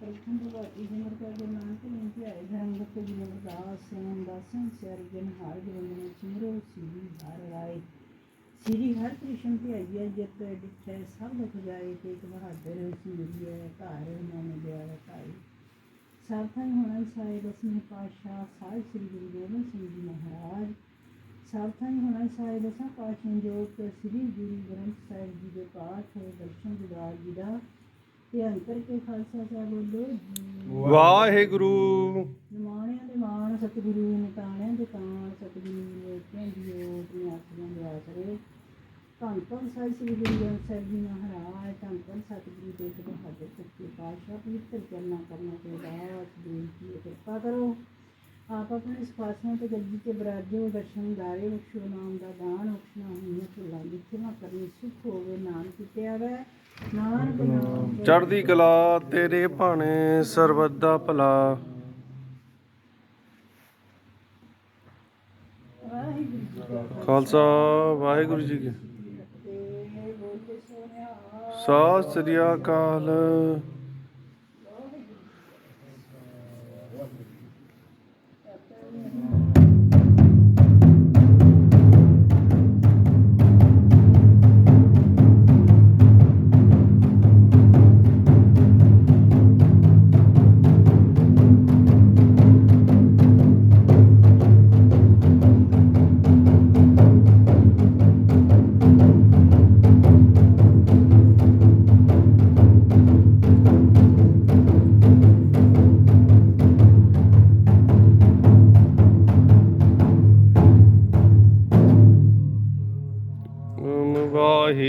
Pertunda İzmir Gölgemen'de ince Elhamdülillah Gülüm Rasim Dasim Siyarigen Har Gülümün Çimro Siri Har Rai Siri Har Krishn Piya Jit Dikhe Sab Lok Jaye Tek Bahadur Siri Kar Mani Diyar Kai ਸਾਰਥਾਈ ਹੋਣਾ ਸਾਹਿਬ ਅਸਮੇ ਪਾਸ਼ਾ ਸਾਹਿਬ ਸ੍ਰੀ ਗੁਰੂ ਗੋਬਿੰਦ ਸਿੰਘ ਜੀ ਮਹਾਰਾਜ ਸਾਰਥਾਈ ਹੋਣਾ ਸਾਹਿਬ ਅਸਾਂ ਪਾਸ਼ਾ ਜੋ ਸ੍ਰੀ ਗੁਰੂ ਗ੍ਰੰਥ ਸਾਹਿਬ ਜੀ ਦੇ ਪਾਠ ਦਰਸ਼ਨ ਦਿਦਾਰ ਜੀ ਦਾ ਖਾਲਸਾ ਸਾਹਿਬ ਬੋਲੋ ਜੀ ਵਾਹਿਗੁਰੂ। ਨਿਮਾਣਿਆਂ ਦੇ ਮਾਣ ਸਤਿਗੁਰੂ ਨਿਤਾਣਿਆਂ ਦੇ ਤਾਣ ਸਤਿਗੁਰੂ ਲੋਕਾਂ ਦੀਓ ਪ੍ਰਿਆਸੀਆਂ ਦੇ ਆਸਰੇ। ਧੰਨ ਧੰਨ ਸਾਹਿਬ ਸ੍ਰੀ ਗੁਰੂ ਗ੍ਰੰਥ ਸਾਹਿਬ ਜੀ ਮਹਾਰਾਜ ਧੰਨ ਧੰਨ ਸਤਿਗੁਰੂ ਦੇ ਬਹਾਦਰ ਸੱਚੇ ਪਾਤਸ਼ਾਹ ਪਵਿੱਤਰ ਚਰਨਾਂ ਕਰਨਾ ਤੇ ਦਾਸ ਬੇਨਤੀ ਹੈ ਕਿਰਪਾ ਕਰੋ। ਆਪ ਆਪਣੇ ਸਪਾਸਾਂ ਤੇ ਗੱਦੀ ਤੇ ਬਰਾਜੋ ਦਰਸ਼ਨ ਦਾਰੇ ਬਖਸ਼ੋ ਨਾਮ ਦਾ ਦਾਨ ਬਖਸ਼ਣਾ ਹੋਈਆਂ ਭੁੱਲਾਂ ਦੀ ਖਿਮਾ ਕਰਨੀ ਸੁਖ ਹੋਵੇ ਨਾਨਕ ਕਿਤੇ ਆਵੇ ਨਾਨਕ ਨਾਮ ਚੜ੍ਹਦੀ ਕਲਾ ਤੇਰੇ ਭਾਣੇ ਸਰਬੱਤ ਦਾ ਭਲਾ। ਖਾਲਸਾ ਵਾਹਿਗੁਰੂ ਜੀ ਕੀ ਸਤਿ ਸ੍ਰੀ ਅਕਾਲ।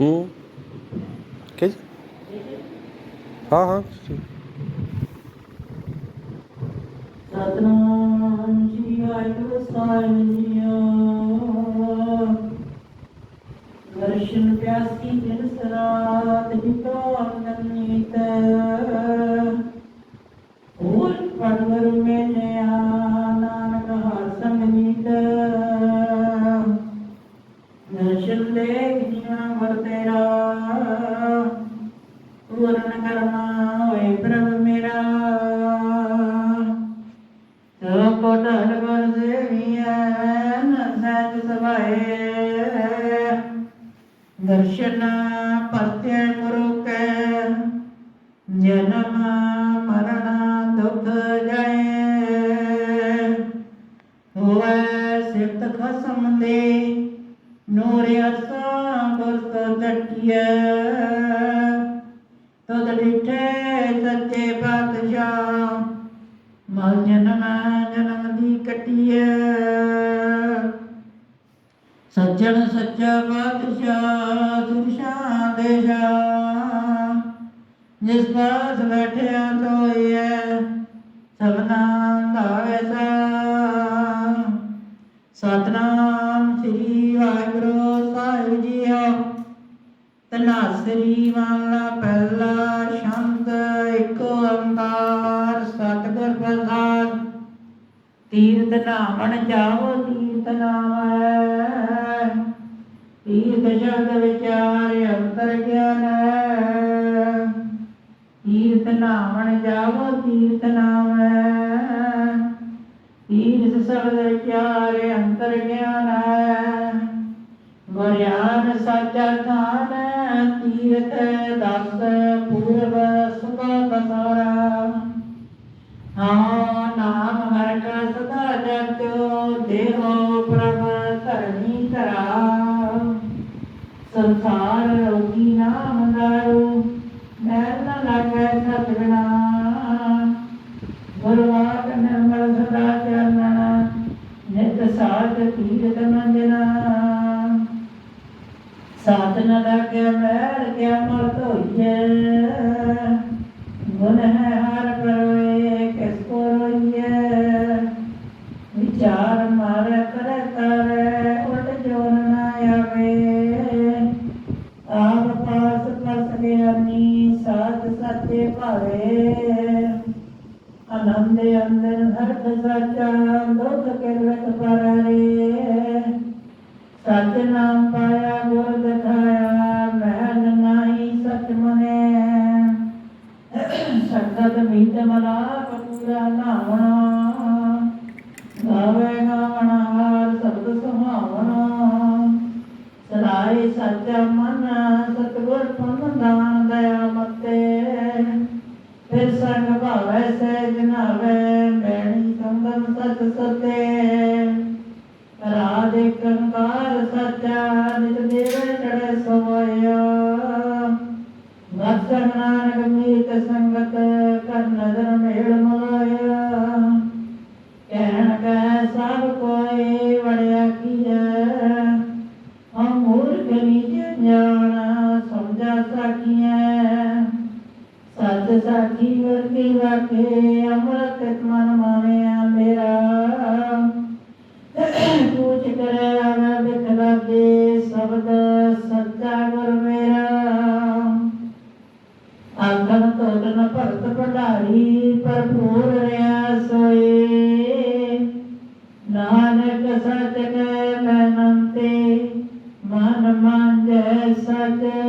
ਹੂੰ। ਕੀ ਹਾਂ ਹਾਂ। ਸਤਨਾਮ ਸ੍ਰੀ ਵਾਹਿਗੁਰੂ ਸਾਹਿਬ ਦਰਸ਼ਨ ਪਿਆਸੀ ਜਨ ਸਰਾਤ ਜਿਤੋ ਅੰਨਿਤ ਹੋਰ ਪਰਵਰ ਮੇਲਿਆ ਨਾਨਕ ਦਰਸ਼ਨ ਪਰਤਿ ਗੁਰੂ ਕੈ ਜਨਮ ਮਰਨ ਦੁਖ ਜਾਏ। ਹੋਵੇ ਸਿਫਤ ਖਸਮ ਦੇ, ਨੂਰ ਅਰਸਾਂ ਗੁਰਤ ਦਟਿਐ ਸੱਜਣ ਸੱਚਾ ਪਾਤਸ਼ਾਹ ਸੁਰਸ਼ਾਂ ਦੇ ਜਾ ਜਿਸ ਪਾਸ ਬੈਠਿਆ ਤੋਈਐ ਸਭਨਾ ਦਾ ਵੈਸਾ ਸਤਨਾਮ ਸ੍ਰੀ ਵਾਹਿਗੁਰੂ ਸਾਹਿਬ ਜੀਓ। ਤਨਾਸਰੀ ਵਾਲਾ ਪਹਿਲਾ ਸ਼ਬਦ ਇੱਕ ਓੰਕਾਰ ਸਤਿਗੁਰ ਪ੍ਰਸਾਦ। ਤੀਰਥ ਨਾਮਣ ਜਾਵੋ, ਤੀਰਥ ਨਾਮੈ ਤੀਰਥ ਸ਼ਬਦ ਵਿਚਾਰ ਅੰਤਰ ਗਿਆਨ ਹੈ। ਤੀਰਥ ਨਾਮਣ ਜਾਵੋ, ਤੀਰਥ ਨਾਮੈ ਤੀਰਥ ਸ਼ਬਦ ਵਿਚਾਰ ਅੰਤਰ ਗਿਆਨ ਹੈ। ਗੁਰਿਆਨ ਸਾਚਾ ਥਾਨ ਤੀਰਥ ਦਸ ਪੂਰਬ ਭਾਵੇ ਆਨੰਦ ਅੰਦਰ ਹਰ ਸੱਚਾ ਦੁੱਖ ਕਿਰਤ ਪਰਾਰੇ ਸਚ ਨਾਮ ਪਾਇਆ ਗੁਰ ਦਿਖਾਇਆ, ਮਹਿਲ ਨਾਹੀ ਸਚ ਮਨੇ। ਸਤਤ ਮੀਤ ਮਲਾ ਪੂਰਾ ਮੈਣੀ ਸੰਗਮ ਸਤ ਸਤੇ ਰਾਧੇ ਕੰਕਾਰ ਸੱਚਾ ਨਿਤ ਦੇਵ ਚੜੈ ਸੋਇਆ ਵਸਨ ਨਾਨਕ ਮੀਤ ਸੰਗਤ ਕਰ ਨਦਰ ਮੇਲ ਮਲਾਇਆ ਕਹਿਣ ਕੈ ਸਭ ਕੋਈ the